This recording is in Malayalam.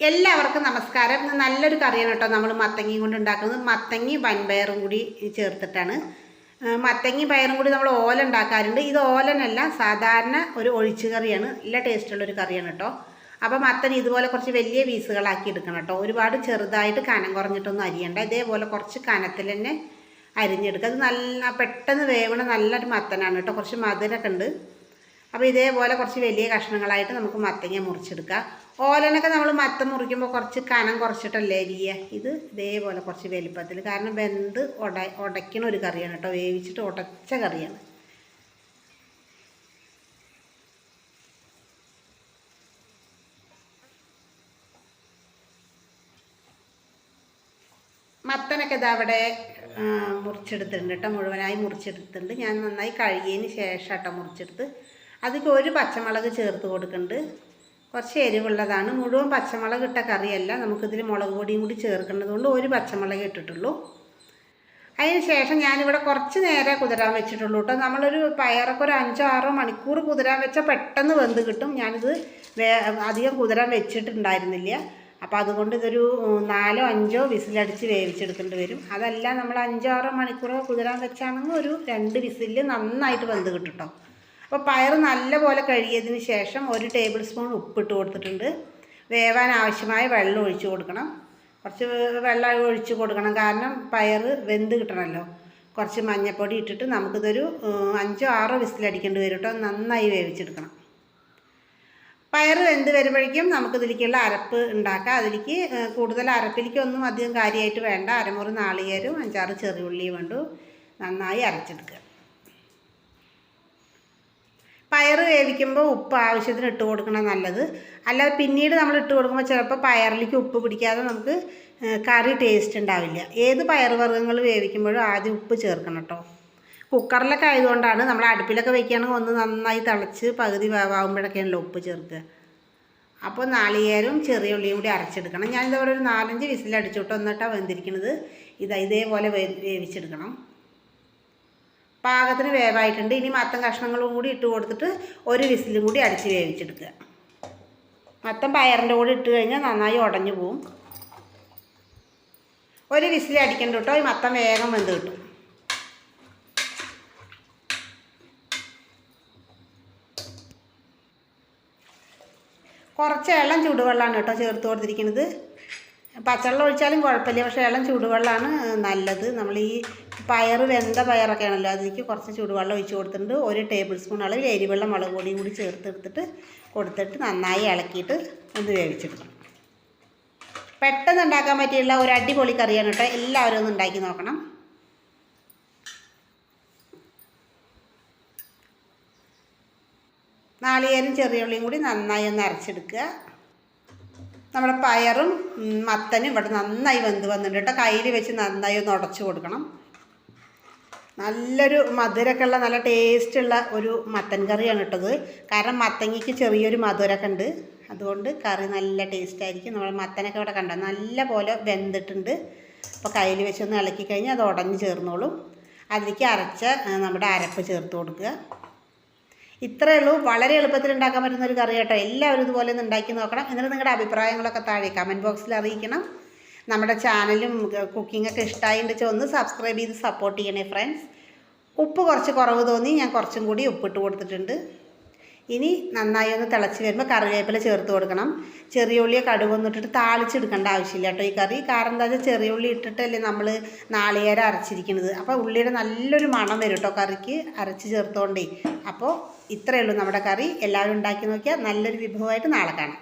എല്ലാവർക്കും നമസ്കാരം. നല്ലൊരു കറിയാണ് കേട്ടോ നമ്മൾ മത്തങ്ങി കൊണ്ട് ഉണ്ടാക്കുന്നത്. മത്തങ്ങി വൻപയറും കൂടി ചേർത്തിട്ടാണ്. മത്തങ്ങി പയറും കൂടി നമ്മൾ ഓല ഉണ്ടാക്കാറുണ്ട്. ഇത് ഓലനല്ല സാധാരണ ഒരു ഒഴിച്ചു കറിയാണ്. നല്ല ടേസ്റ്റുള്ള ഒരു കറിയാണ് കേട്ടോ. അപ്പോൾ മത്തൻ ഇതുപോലെ കുറച്ച് വലിയ പീസുകളാക്കി എടുക്കണം കേട്ടോ. ഒരുപാട് ചെറുതായിട്ട് കനം കുറഞ്ഞിട്ടൊന്നും അരിയണ്ട. ഇതേപോലെ കുറച്ച് കനത്തിൽ തന്നെ അരിഞ്ഞെടുക്കുക. അത് നല്ല പെട്ടെന്ന് വേവണ നല്ലൊരു മത്തനാണ് കേട്ടോ. കുറച്ച് മധുരമൊക്കെ ഉണ്ട്. അപ്പോൾ ഇതേപോലെ കുറച്ച് വലിയ കഷ്ണങ്ങളായിട്ട് നമുക്ക് മത്തങ്ങ മുറിച്ചെടുക്കാം. ഓലനൊക്കെ നമ്മൾ മത്തം മുറിക്കുമ്പോൾ കുറച്ച് കനം കുറച്ചിട്ടല്ലേ അരിയുക ഇത് ഇതേപോലെ കുറച്ച് വലിപ്പത്തിൽ കാരണം വെന്ത് ഉട ഉടയ്ക്കണ ഒരു കറിയാണ് കേട്ടോ. വേവിച്ചിട്ട് ഉടച്ച കറിയാണ്. മത്തനൊക്കെ ഇതാ അവിടെ മുറിച്ചെടുത്തിട്ടുണ്ട് കേട്ടോ. മുഴുവനായി മുറിച്ചെടുത്തിട്ടുണ്ട്. ഞാൻ നന്നായി കഴുകിയതിന് ശേഷം കേട്ടോ മുറിച്ചെടുത്ത്. അതിലേക്ക് ഒരു പച്ചമുളക് ചേർത്ത് കൊടുക്കുന്നുണ്ട് കുറച്ച് എരിവുള്ളതാണ്. മുഴുവൻ പച്ചമുളക് ഇട്ട കറിയല്ല. നമുക്കിതിൽ മുളക് പൊടിയും കൂടി ചേർക്കുന്നത് കൊണ്ട് ഒരു പച്ചമുളക് ഇട്ടിട്ടുള്ളൂ. അതിന് ശേഷം ഞാനിവിടെ കുറച്ച് നേരെ കുതിരാൻ വെച്ചിട്ടുള്ളൂ കേട്ടോ. നമ്മളൊരു പയറൊക്കെ ഒരു അഞ്ചോ ആറോ മണിക്കൂർ കുതിരാൻ വെച്ചാൽ പെട്ടെന്ന് വെന്ത് കിട്ടും. ഞാനിത് വേ അധികം കുതിരാൻ വെച്ചിട്ടുണ്ടായിരുന്നില്ല. അപ്പോൾ അതുകൊണ്ട് ഇതൊരു നാലോ അഞ്ചോ വിസിലടിച്ച് വേവിച്ചെടുക്കേണ്ടി വരും. അതല്ല നമ്മൾ അഞ്ചോ ആറോ മണിക്കൂറോ കുതിരാൻ വെച്ചാണെങ്കിൽ ഒരു രണ്ട് വിസിലിൽ നന്നായിട്ട് വെന്ത് കിട്ടും കേട്ടോ. അപ്പോൾ പയർ നല്ലപോലെ കഴുകിയതിന് ശേഷം ഒരു ടേബിൾ സ്പൂൺ ഉപ്പിട്ട് കൊടുത്തിട്ടുണ്ട്. വേവാൻ ആവശ്യമായ വെള്ളം ഒഴിച്ച് കൊടുക്കണം. കുറച്ച് വെള്ളം ഒഴിച്ച് കൊടുക്കണം. കാരണം പയർ വെന്ത് കിട്ടണമല്ലോ കുറച്ച് മഞ്ഞൾപ്പൊടി ഇട്ടിട്ട് നമുക്കിതൊരു അഞ്ചോ ആറോ വിസിലടിക്കേണ്ടി വരും കേട്ടോ നന്നായി വേവിച്ചെടുക്കണം. പയർ വെന്ത് വരുമ്പോഴേക്കും നമുക്കിതിലേക്കുള്ള അരപ്പ് ഉണ്ടാക്കാം. അതിലേക്ക് കൂടുതൽ അരപ്പിലേക്കൊന്നും അധികം കാര്യമായിട്ട് വേണ്ട. അരമുറി നാളികേരും അഞ്ചാറ് ചെറിയുള്ളിയും വേണ്ടു നന്നായി അരച്ചെടുക്കുക. പയർ വേവിക്കുമ്പോൾ ഉപ്പ് ആവശ്യത്തിന് ഇട്ട് കൊടുക്കണം നല്ലത്. അല്ലാതെ പിന്നീട് നമ്മൾ ഇട്ട് കൊടുക്കുമ്പോൾ ചിലപ്പോൾ പയറിലേക്ക് ഉപ്പ് പിടിക്കാതെ നമുക്ക് കറി ടേസ്റ്റ് ഉണ്ടാവില്ല. ഏത് പയർ വർഗങ്ങൾ വേവിക്കുമ്പോഴും ആദ്യം ഉപ്പ് ചേർക്കണം കേട്ടോ. കുക്കറിലൊക്കെ ആയതുകൊണ്ടാണ് നമ്മൾ അടുപ്പിലൊക്കെ വെക്കുകയാണെങ്കിൽ ഒന്ന് നന്നായി തിളച്ച് പകുതി വേവാകുമ്പോഴൊക്കെയാണല്ലോ ഉപ്പ് ചേർക്കുക. അപ്പോൾ നാളികേരവും ചെറിയ ഉള്ളിയും കൂടി അരച്ചെടുക്കണം. ഞാനിതവിടെ ഒരു നാലഞ്ച് വിസിലടിച്ചിട്ട് എന്നിട്ടാണ് വെന്തിരിക്കുന്നത് ഇതാ ഇതേപോലെ വേവിച്ചെടുക്കണം. പാകത്തിന് വേവായിട്ടുണ്ട്. ഇനി മത്തം കഷ്ണങ്ങളും കൂടി ഇട്ട് കൊടുത്തിട്ട് ഒരു വിസിലും കൂടി അടിച്ച് വേവിച്ചെടുക്കുക. മത്തം പയറിന്റെ കൂടെ ഇട്ട് കഴിഞ്ഞാൽ നന്നായി ഉടഞ്ഞു പോവും. ഒരു വിസിൽ അടിക്കണ്ട കേട്ടോ. ഈ മത്തം വേഗം വെന്ത് കിട്ടും. കുറച്ച് ഇളം ചൂടുവെള്ളമാണ് കേട്ടോ ചേർത്ത് കൊടുത്തിരിക്കുന്നത്. പച്ചവെള്ളം ഒഴിച്ചാലും കുഴപ്പമില്ല പക്ഷേ ഇളം ചൂടുവെള്ളമാണ് നല്ലത്. നമ്മൾ ഈ പയർ വെന്ത പയറൊക്കെ ആണല്ലോ അതിലേക്ക് കുറച്ച് ചൂടുവെള്ളം ഒഴിച്ച് കൊടുത്തിട്ടുണ്ട്. ഒരു ടേബിൾ സ്പൂൺ അളവിൽ എരിവെള്ളം മുളക് പൊടിയും കൂടി ചേർത്തെടുത്തിട്ട് കൊടുത്തിട്ട് നന്നായി ഇളക്കിയിട്ട് ഒന്ന് വേവിച്ചെടുക്കണം. പെട്ടെന്ന് ഉണ്ടാക്കാൻ പറ്റിയുള്ള ഒരു അടിപൊളി കറിയാണ് കേട്ടോ. എല്ലാവരും ഒന്ന് ഉണ്ടാക്കി നോക്കണം. നാളികേരം ചെറിയ ഉള്ളിയും കൂടി നന്നായി ഒന്ന് അരച്ചെടുക്കുക. നമ്മുടെ പയറും മത്തനും ഇവിടെ നന്നായി വെന്ത് വന്നിട്ടുണ്ട് കേട്ടോ. കയ്യിൽ വെച്ച് നന്നായി ഒന്ന് ഉടച്ചു കൊടുക്കണം. നല്ലൊരു മധുരമൊക്കെ ഉള്ള നല്ല ടേസ്റ്റുള്ള ഒരു മത്തൻ കറിയാണ് ഇട്ടത് കാരണം മത്തങ്ങയ്ക്ക് ചെറിയൊരു മധുരമൊക്കെ ഉണ്ട്. അതുകൊണ്ട് കറി നല്ല ടേസ്റ്റായിരിക്കും നമ്മൾ മത്തനൊക്കെ ഇവിടെ കണ്ടോ? നല്ല പോലെ വെന്തിട്ടുണ്ട്. അപ്പോൾ കയ്യിൽ വെച്ചൊന്ന് ഇളക്കി കഴിഞ്ഞാൽ അത് ഉടഞ്ഞ് ചേർന്നോളും. അതിലേക്ക് അരച്ച നമ്മുടെ അരപ്പ് ചേർത്ത് കൊടുക്കുക. ഇത്രയേ ഉള്ളൂ. വളരെ എളുപ്പത്തിൽ ഉണ്ടാക്കാൻ പറ്റുന്ന ഒരു കറി കേട്ടോ. എല്ലാവരും ഇതുപോലെ ഒന്ന് ഉണ്ടാക്കി നോക്കണം. എന്നിട്ട് നിങ്ങളുടെ അഭിപ്രായങ്ങളൊക്കെ താഴെ കമന്റ് ബോക്സിൽ അറിയിക്കണം. നമ്മുടെ ചാനലും കുക്കിംഗ് ഒക്കെ ഇഷ്ടമായിട്ട് ഒന്ന് സബ്സ്ക്രൈബ് ചെയ്ത് സപ്പോർട്ട് ചെയ്യണേ ഫ്രണ്ട്സ് ഉപ്പ് കുറച്ച് കുറവ് തോന്നി. ഞാൻ കുറച്ചും കൂടി ഉപ്പിട്ട് കൊടുത്തിട്ടുണ്ട്. ഇനി നന്നായി ഒന്ന് തിളച്ച് വരുമ്പോൾ കറിവേപ്പില ചേർത്ത് കൊടുക്കണം. ചെറിയ ഉള്ളിയെ കടുകൊന്നും ഇട്ടിട്ട് താളിച്ചെടുക്കേണ്ട ആവശ്യമില്ല കേട്ടോ ഈ കറി. കാരണം എന്താ വെച്ചാൽ ചെറിയ ഉള്ളി ഇട്ടിട്ടല്ലേ നമ്മൾ നാളികേരം അരച്ചിരിക്കുന്നത്. അപ്പോൾ ഉള്ളിയുടെ നല്ലൊരു മണം വരും കേട്ടോ കറിക്ക് അരച്ച് ചേർത്തോണ്ടേ. അപ്പോൾ ഇത്രയേ ഉള്ളൂ നമ്മുടെ കറി. എല്ലാവരും ഉണ്ടാക്കി നോക്കിയാൽ നല്ലൊരു വിഭവമായിട്ട് നാളെ കാണാം.